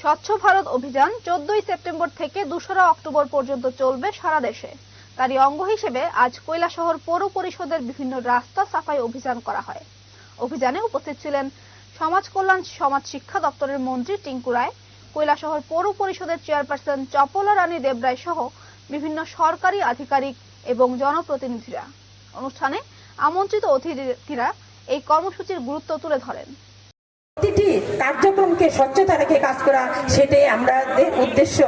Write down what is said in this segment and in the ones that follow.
স্বচ্ছ ভারত অভিযান চোদ্দই সেপ্টেম্বর থেকে দোসরা অক্টোবর পর্যন্ত চলবে সারা দেশে। তারই অঙ্গ হিসেবে আজ কৈলাসহর পৌর পরিষদের বিভিন্ন রাস্তা সাফাই অভিযান করা হয়। অভিযানে উপস্থিত ছিলেন সমাজ কল্যাণ, সমাজ শিক্ষা দপ্তরের মন্ত্রী টিঙ্কু রায়, কৈলাসহর পৌর পরিষদের চেয়ারপারসন চপলা রানী দেবরায় সহ বিভিন্ন সরকারি আধিকারিক এবং জনপ্রতিনিধিরা। অনুষ্ঠানে আমন্ত্রিত অতিথিরা এই কর্মসূচির গুরুত্ব তুলে ধরেন। প্রতিটি কার্যক্রমকে স্বচ্ছতা রেখে কাজ করা, সেটাই আমাদের উদ্দেশ্য।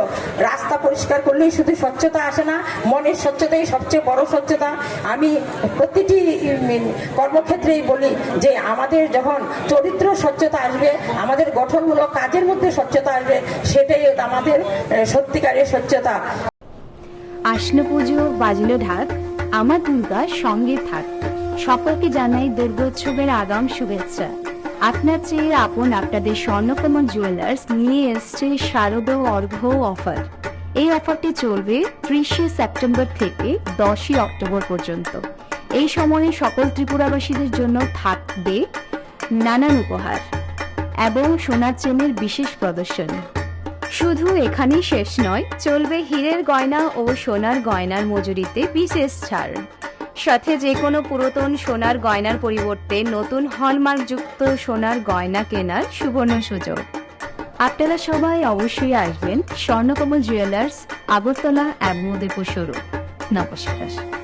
রাস্তা পরিষ্কার করলেই শুধু স্বচ্ছতা আসে না, মনের স্বচ্ছতাই সবচেয়ে বড় স্বচ্ছতা। আমি প্রতিটি কর্মক্ষেত্রেই বলি যে আমাদের যখন চরিত্র স্বচ্ছতা আসবে, আমাদের গঠনমূলক কাজের মধ্যে স্বচ্ছতা আসবে, সেটাই আমাদের সত্যিকারের স্বচ্ছতা। আসন্ন পুজো বাজলো ঢাক, আমার দুর্গা সঙ্গে থাক। সকলকে জানাই দুর্গোৎসবের আগাম শুভেচ্ছা। আপনার চেয়ে আপন আপনাদের স্বর্ণকমল জুয়েলার্স নিয়ে এসছে শারদ অর্ঘ্য অফার এই অফারটি চলবে ত্রিশে সেপ্টেম্বর থেকে দশই অক্টোবর পর্যন্ত। এই সময়ে সকল ত্রিপুরাবাসীদের জন্য থাকবে নানান উপহার এবং সোনার চেনের বিশেষ প্রদর্শনী। শুধু এখানেই শেষ নয়, চলবে হীরের গয়না ও সোনার গয়নার মজুরিতে বিশেষ ছাড়। সাথে যে কোনো পুরাতন সোনার গয়নার পরিবর্তে নতুন হলমার্কযুক্ত সোনার গয়না কেনার সুবর্ণ সুযোগ। আপনারা সবাই অবশ্যই আসবেন স্বর্ণকমল জুয়েলার্স আগরতলা এবং উদয়পুর শুরু নমস্কার।